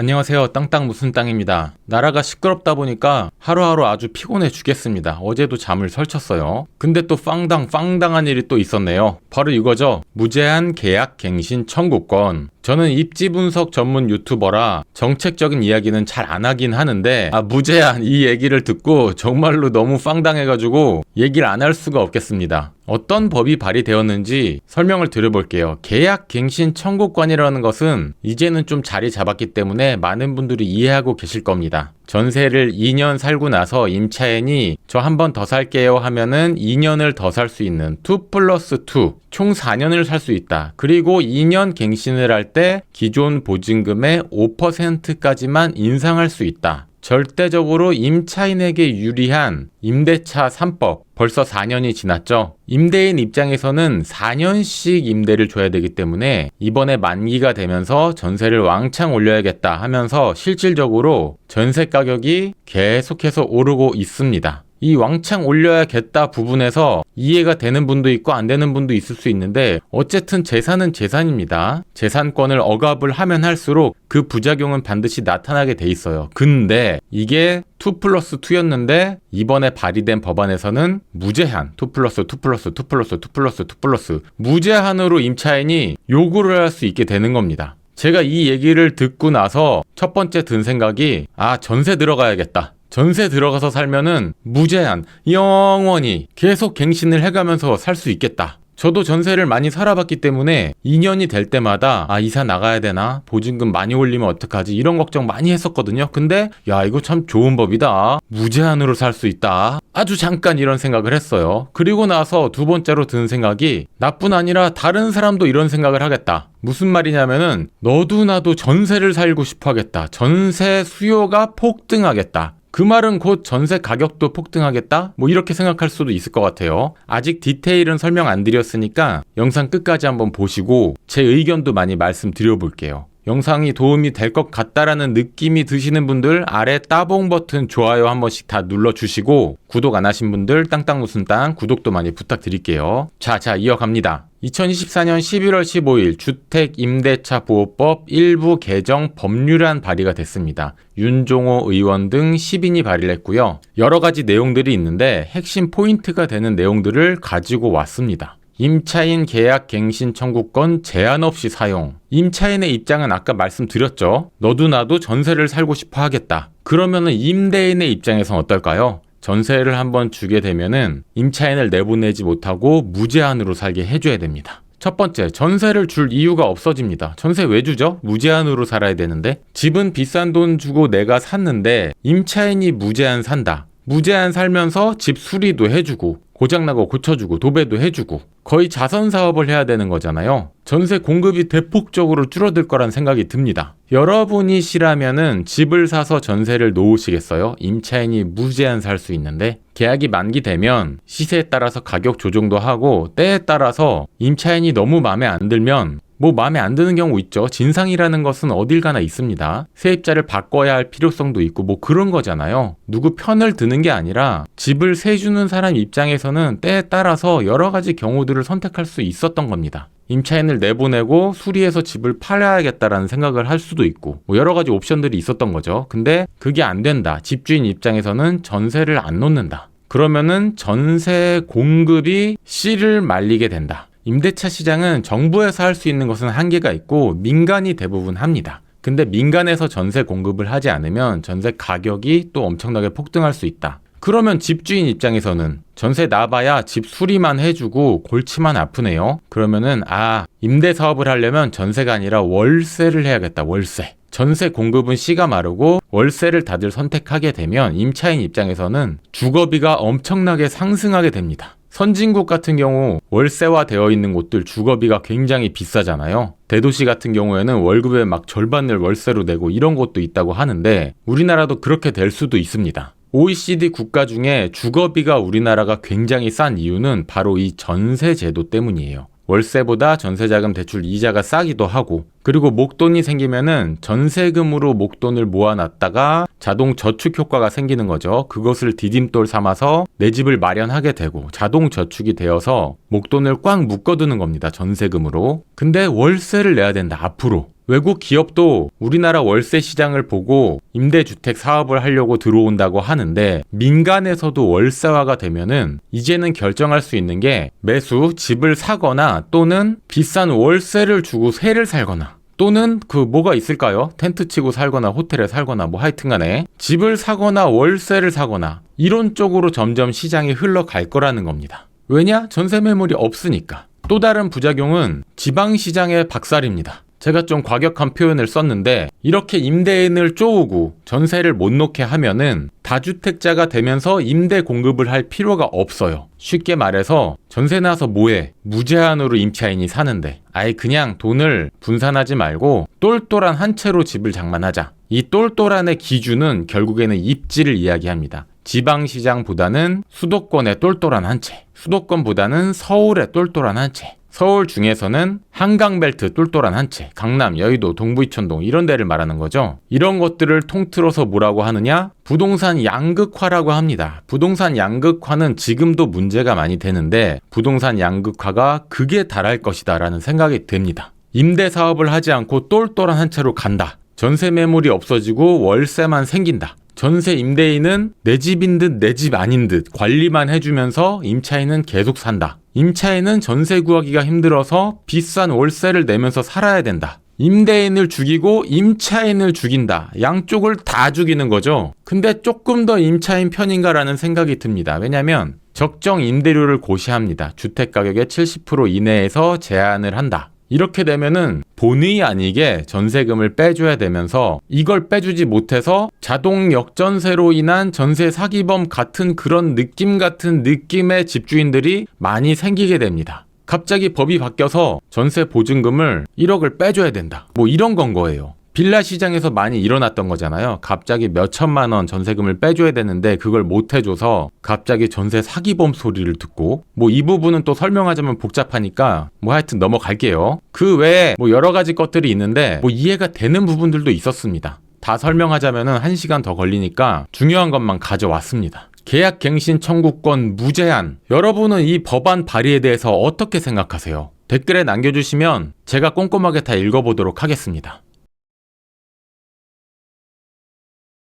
안녕하세요. 땅땅 무슨 땅입니다. 나라가 시끄럽다 보니까 하루하루 아주 피곤해 죽겠습니다. 어제도 잠을 설쳤어요. 근데 또 빵당 빵당한 일이 또 있었네요. 바로 이거죠. 무제한 계약 갱신 청구권. 저는 입지 분석 전문 유튜버라 정책적인 이야기는 잘 안 하긴 하는데 아 무제한 이 얘기를 듣고 정말로 너무 빵당해가지고 얘기를 안 할 수가 없겠습니다. 어떤 법이 발의되었는지 설명을 드려볼게요. 계약 갱신 청구권이라는 것은 이제는 좀 자리 잡았기 때문에 많은 분들이 이해하고 계실 겁니다. 전세를 2년 살고 나서 임차인이 저 한 번 더 살게요 하면은 2년을 더 살 수 있는 2 플러스 2, 총 4년을 살 수 있다. 그리고 2년 갱신을 할 때 기존 보증금의 5%까지만 인상할 수 있다. 절대적으로 임차인에게 유리한 임대차 3법. 벌써 4년이 지났죠. 임대인 입장에서는 4년씩 임대를 줘야 되기 때문에 이번에 만기가 되면서 전세를 왕창 올려야겠다 하면서 실질적으로 전세 가격이 계속해서 오르고 있습니다. 이 왕창 올려야겠다 부분에서 이해가 되는 분도 있고 안 되는 분도 있을 수 있는데 어쨌든 재산은 재산입니다. 재산권을 억압을 하면 할수록 그 부작용은 반드시 나타나게 돼 있어요. 근데 이게 2 플러스 2였는데 이번에 발의된 법안에서는 무제한 2 플러스 2 플러스 2 플러스 2 플러스 2 플러스 무제한으로 임차인이 요구를 할 수 있게 되는 겁니다. 제가 이 얘기를 듣고 나서 첫 번째 든 생각이 아 전세 들어가야겠다. 전세 들어가서 살면은 무제한, 영원히 계속 갱신을 해가면서 살 수 있겠다. 저도 전세를 많이 살아봤기 때문에 2년이 될 때마다 아 이사 나가야 되나? 보증금 많이 올리면 어떡하지? 이런 걱정 많이 했었거든요. 근데 야 이거 참 좋은 법이다. 무제한으로 살 수 있다. 아주 잠깐 이런 생각을 했어요. 그리고 나서 두 번째로 든 생각이 나뿐 아니라 다른 사람도 이런 생각을 하겠다. 무슨 말이냐면은 너도 나도 전세를 살고 싶어 하겠다. 전세 수요가 폭등하겠다 그 말은 곧 전세 가격도 폭등하겠다? 뭐 이렇게 생각할 수도 있을 것 같아요. 아직 디테일은 설명 안 드렸으니까 영상 끝까지 한번 보시고 제 의견도 많이 말씀드려 볼게요. 영상이 도움이 될 것 같다라는 느낌이 드시는 분들 아래 따봉 버튼 좋아요 한 번씩 다 눌러주시고 구독 안 하신 분들 땅땅 무슨 땅 구독도 많이 부탁드릴게요. 자, 자, 이어갑니다. 2024년 11월 15일 주택임대차 보호법 일부 개정 법률안 발의가 됐습니다. 윤종호 의원 등 10인이 발의를 했고요. 여러 가지 내용들이 있는데 핵심 포인트가 되는 내용들을 가지고 왔습니다. 임차인 계약 갱신 청구권 제한 없이 사용. 임차인의 입장은 아까 말씀드렸죠. 너도 나도 전세를 살고 싶어 하겠다. 그러면은 임대인의 입장에선 어떨까요? 전세를 한번 주게 되면은 임차인을 내보내지 못하고 무제한으로 살게 해줘야 됩니다. 첫 번째, 전세를 줄 이유가 없어집니다. 전세 왜 주죠? 무제한으로 살아야 되는데. 집은 비싼 돈 주고 내가 샀는데 임차인이 무제한 산다. 무제한 살면서 집 수리도 해주고 고장나고 고쳐주고 도배도 해주고 거의 자선 사업을 해야 되는 거잖아요. 전세 공급이 대폭적으로 줄어들 거란 생각이 듭니다. 여러분이시라면은 집을 사서 전세를 놓으시겠어요? 임차인이 무제한 살 수 있는데 계약이 만기되면 시세에 따라서 가격 조정도 하고 때에 따라서 임차인이 너무 마음에 안 들면 뭐 마음에 안 드는 경우 있죠. 진상이라는 것은 어딜 가나 있습니다. 세입자를 바꿔야 할 필요성도 있고 뭐 그런 거잖아요. 누구 편을 드는 게 아니라 집을 세주는 사람 입장에서는 때에 따라서 여러 가지 경우들을 선택할 수 있었던 겁니다. 임차인을 내보내고 수리해서 집을 팔아야겠다라는 생각을 할 수도 있고 뭐 여러 가지 옵션들이 있었던 거죠. 근데 그게 안 된다. 집주인 입장에서는 전세를 안 놓는다. 그러면은 전세 공급이 씨를 말리게 된다. 임대차 시장은 정부에서 할 수 있는 것은 한계가 있고 민간이 대부분 합니다. 근데 민간에서 전세 공급을 하지 않으면 전세 가격이 또 엄청나게 폭등할 수 있다. 그러면 집주인 입장에서는 전세 나봐야 집 수리만 해주고 골치만 아프네요. 그러면은 아 임대 사업을 하려면 전세가 아니라 월세를 해야겠다. 월세. 전세 공급은 씨가 마르고 월세를 다들 선택하게 되면 임차인 입장에서는 주거비가 엄청나게 상승하게 됩니다. 선진국 같은 경우 월세화 되어 있는 곳들 주거비가 굉장히 비싸잖아요. 대도시 같은 경우에는 월급의 막 절반을 월세로 내고 이런 곳도 있다고 하는데 우리나라도 그렇게 될 수도 있습니다. OECD 국가 중에 주거비가 우리나라가 굉장히 싼 이유는 바로 이 전세 제도 때문이에요. 월세보다 전세자금 대출 이자가 싸기도 하고 그리고 목돈이 생기면은 전세금으로 목돈을 모아놨다가 자동 저축 효과가 생기는 거죠. 그것을 디딤돌 삼아서 내 집을 마련하게 되고 자동 저축이 되어서 목돈을 꽉 묶어두는 겁니다. 전세금으로. 근데 월세를 내야 된다. 앞으로. 외국 기업도 우리나라 월세 시장을 보고 임대주택 사업을 하려고 들어온다고 하는데 민간에서도 월세화가 되면은 이제는 결정할 수 있는 게 매수 집을 사거나 또는 비싼 월세를 주고 새를 살거나 또는 그 뭐가 있을까요? 텐트 치고 살거나 호텔에 살거나 뭐 하여튼 간에 집을 사거나 월세를 사거나 이런 쪽으로 점점 시장이 흘러갈 거라는 겁니다. 왜냐? 전세 매물이 없으니까. 또 다른 부작용은 지방 시장의 박살입니다. 제가 좀 과격한 표현을 썼는데 이렇게 임대인을 쪼우고 전세를 못 놓게 하면은 다주택자가 되면서 임대 공급을 할 필요가 없어요. 쉽게 말해서 전세 나서 뭐해? 무제한으로 임차인이 사는데 아예 그냥 돈을 분산하지 말고 똘똘한 한 채로 집을 장만하자. 이 똘똘한의 기준은 결국에는 입지를 이야기합니다. 지방시장보다는 수도권의 똘똘한 한 채, 수도권보다는 서울의 똘똘한 한 채, 서울 중에서는 한강벨트 똘똘한 한 채, 강남, 여의도, 동부이천동 이런 데를 말하는 거죠. 이런 것들을 통틀어서 뭐라고 하느냐? 부동산 양극화라고 합니다. 부동산 양극화는 지금도 문제가 많이 되는데 부동산 양극화가 극에 달할 것이다라는 생각이 듭니다. 임대 사업을 하지 않고 똘똘한 한 채로 간다. 전세 매물이 없어지고 월세만 생긴다. 전세 임대인은 내 집인 듯 내 집 아닌 듯 관리만 해주면서 임차인은 계속 산다. 임차인은 전세 구하기가 힘들어서 비싼 월세를 내면서 살아야 된다. 임대인을 죽이고 임차인을 죽인다. 양쪽을 다 죽이는 거죠. 근데 조금 더 임차인 편인가라는 생각이 듭니다. 왜냐면 적정 임대료를 고시합니다. 주택 가격의 70% 이내에서 제한을 한다. 이렇게 되면은 본의 아니게 전세금을 빼줘야 되면서 이걸 빼주지 못해서 자동 역전세로 인한 전세 사기범 같은 그런 느낌 같은 느낌의 집주인들이 많이 생기게 됩니다. 갑자기 법이 바뀌어서 전세 보증금을 1억을 빼줘야 된다. 뭐 이런 건 거예요. 빌라 시장에서 많이 일어났던 거잖아요. 갑자기 몇 천만 원 전세금을 빼줘야 되는데 그걸 못 해줘서 갑자기 전세 사기범 소리를 듣고 뭐 이 부분은 또 설명하자면 복잡하니까 뭐 하여튼 넘어갈게요. 그 외에 뭐 여러 가지 것들이 있는데 뭐 이해가 되는 부분들도 있었습니다. 다 설명하자면은 한 시간 더 걸리니까 중요한 것만 가져왔습니다. 계약 갱신 청구권 무제한. 여러분은 이 법안 발의에 대해서 어떻게 생각하세요? 댓글에 남겨주시면 제가 꼼꼼하게 다 읽어보도록 하겠습니다.